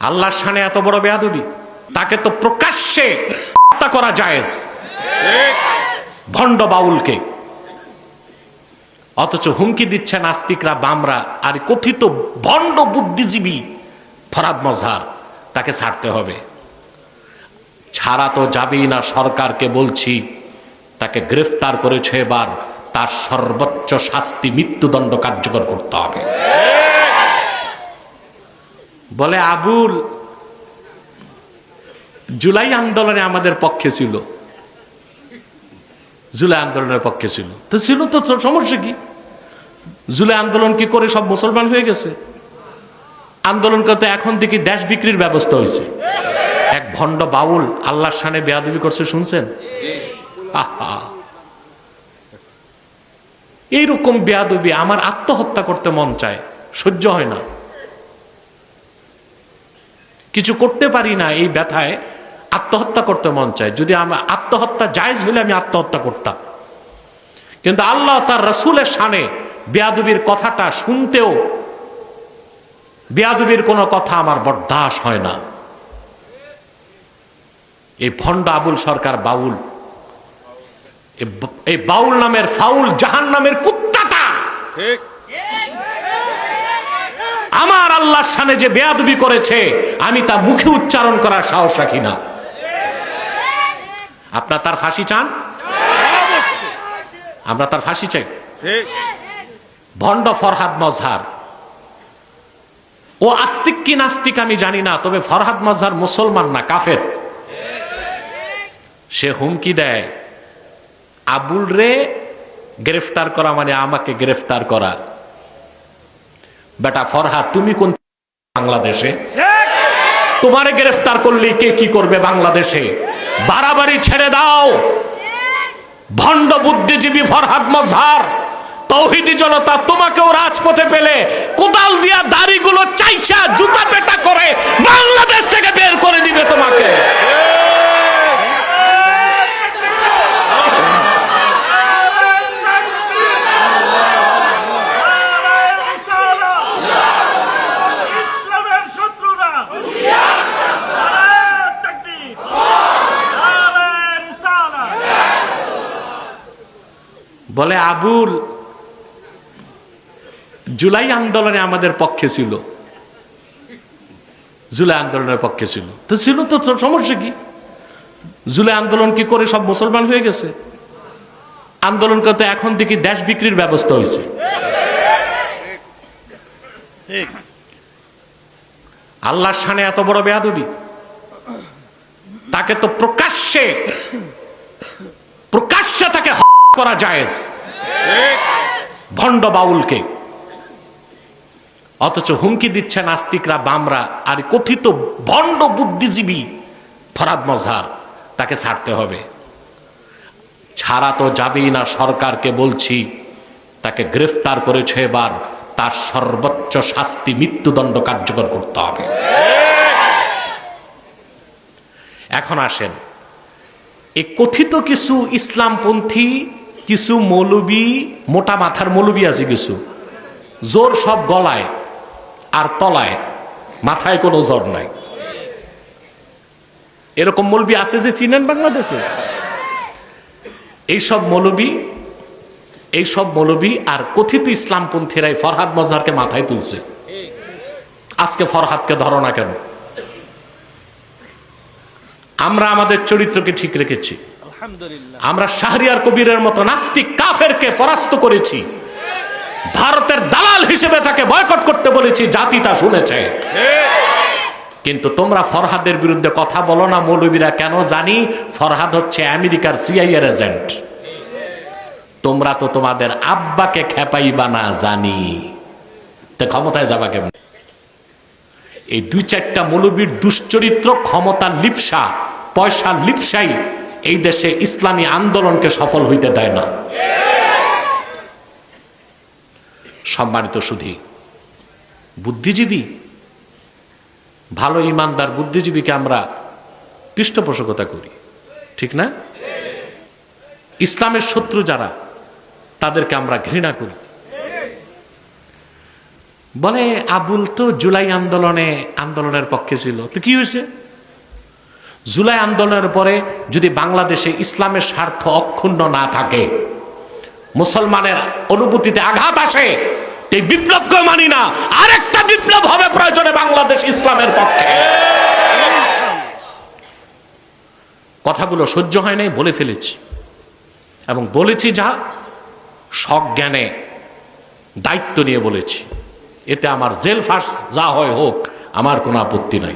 আল্লাহর সানে এত বড় বেয়াদবি? তাকে তো প্রকাশ্যে হত্যা করা জায়েজ। ভণ্ড বাউলকে। অথচ হুমকি দিচ্ছে নাস্তিকরা বামরা আর কথিত ভণ্ড বুদ্ধিজীবী ফরাদ মজহার। তাকে ছাড়তে হবে। ছাড়া তো যাবেই না সরকারকে বলছি। তাকে গ্রেফতার করেছে এবার। তার সর্বোচ্চ শাস্তি মৃত্যুদণ্ড কার্যকর করতে হবে। বলে, আবুল, জুলাই আন্দোলনে আমাদের পক্ষে ছিল। জুলাই আন্দোলনের পক্ষে ছিল। তো ছিল তো সমস্যা কি? জুলাই আন্দোলন কি করে সব মুসলমান হয়ে গেছে? আন্দোলন করতে এখন থেকে দেশ বিক্রির ব্যবস্থা হয়েছে। এক ভণ্ড বাউল আল্লাহর সানে বেয়াদবি করছে, শুনছেন? আহা। এইরকম বেয়াদবি, আমার আত্মহত্যা করতে মন চায়, সহ্য হয় না। কিছু করতে পারি না এই ব্যথায়, আত্মহত্যা করতে মন চায়। যদি আমার আত্মহত্যা জায়জ হলে আমি আত্মহত্যা করতাম। কিন্তু আল্লাহ তার রসুলের সানে বেয়াদুবির কথাটা শুনতেও বেয়াদুবির কোনো কথা আমার বরদাস হয় না। এই ভণ্ড আবুল সরকার বাউল, এই বাউল নামের ফাউল জাহান নামের কুত্তাটা ঠিক। আমার আল্লাহর সামনে যে বেয়াদবি করেছে, আমি তা মুখে উচ্চারণ করার সাহস রাখি না। আপনার তার ফাঁসি চান? আমরা তার ফাঁসি চাই। ভণ্ড ফরহাদ মজহার। ও আস্তিক কি নাস্তিক আমি জানি না, তবে ফরহাদ মজহার মুসলমান না, কাফের। সে হুমকি দেয়, আবুল রে, গ্রেফতার করা মানে আমাকে গ্রেফতার করা। বেটা ফরহা তুমি কোন বাংলাদেশে? তোমারে গ্রেফতার করলে কে কি করবে বাংলাদেশে? বাড়াবাড়ি ছেড়ে দাও। ভণ্ড বুদ্ধিজীবী ফরহাদ মজহার, তৌহিদি জনতা, তোমাকেও রাজপথে পেলে কোদাল দিয়া দাড়িগুলো চাইছা জুতা পেটা করে বলে, আবুল, জুলাই আন্দোলনে আমাদের পক্ষে ছিল। জুলাই আন্দোলনের পক্ষে ছিল। তো ছিল তো সমস্যা কি? জুলাই আন্দোলন কি করে সব মুসলমান হয়ে গেছে? আন্দোলন করতে এখন দেখি দেশ বিক্রির ব্যবস্থা হয়েছে। আল্লাহর সানে এত বড় বেয়াদবি। তাকে তো প্রকাশ্যে প্রকাশ্যে তাকে করা জায়েজ। ভণ্ড বাউলকে। অথচ হুমকি দিচ্ছে নাস্তিকরা, বামরা আর কথিত ভণ্ড বুদ্ধিজীবী ফরাদ মজহার, তাকে ছাড়তে হবে। ছাড়া তো যাবেই না সরকারকে বলছি, তাকে গ্রেফতার করেছে এবার, তার সর্বোচ্চ শাস্তি মৃত্যুদণ্ড কার্যকর করতে হবে। এখন আসেন এই কথিত কিছু ইসলামপন্থী কিছু মৌলবি, মোটা মাথার মৌলবী আছে কিছু। জোর সব গলায় আর তলায়, মাথায় কোনো জোর নাই। এরকম মৌলবি আছে যে চিনেন বাংলাদেশে? এইসব মৌলবি, এইসব মৌলবী আর কথিত ইসলামপন্থীরাই ফরহাদ মজারকে মাথায় তুলছে। আজকে ফরহাদকে ধরো না কেন? আমরা আমাদের চরিত্রকে ঠিক রেখেছি। আমরা শাহরিয়ার কবিরের মতো নাস্তিক কাফেরকে পরাস্ত করেছি। ভারতের দালাল হিসেবে তাকে বয়কট করতে বলেছি, জাতি তা শুনেছে। কিন্তু তোমরা ফরহাদের বিরুদ্ধে কথা বলো না, মৌলবীরা, কেন জানি ফরহাদ হচ্ছে আমেরিকার সিআইএর এজেন্ট তোমরা তো তোমাদের আব্বাকে খেপাইবা না জানি। তা ক্ষমতায় যাবা কেমন? এই দুই চারটা মৌলবীর দুশ্চরিত্র ক্ষমতার লিপসা, পয়সা লিপসাই এই দেশে ইসলামী আন্দোলনকে সফল হইতে দেয় না। সম্মানিত সুধী, বুদ্ধিজীবী, ভালো ইমানদার বুদ্ধিজীবীকে আমরা পৃষ্ঠপোষকতা করি, ঠিক না? ইসলামের শত্রু যারা, তাদেরকে আমরা ঘৃণা করি। বলে আবুল তো জুলাই আন্দোলনে, আন্দোলনের পক্ষে ছিল। তো কি হয়েছে? জুলাই আন্দোলনের পরে যদি বাংলাদেশে ইসলামের স্বার্থ অক্ষুণ্ণ না থাকে, মুসলমানের অনুভূতিতে আঘাত আসে এই বিপ্লবকে মানি না। আরেকটা বিপ্লব হবে প্রয়োজনে বাংলাদেশ ইসলামের পক্ষে। কথাগুলো সহ্য হয় নাই, বলে ফেলেছি। এবং বলেছি যা, সজ্ঞানে দায়িত্ব নিয়ে বলেছি। এতে আমার জেল ফাঁস যা হয় হোক, আমার কোনো আপত্তি নাই।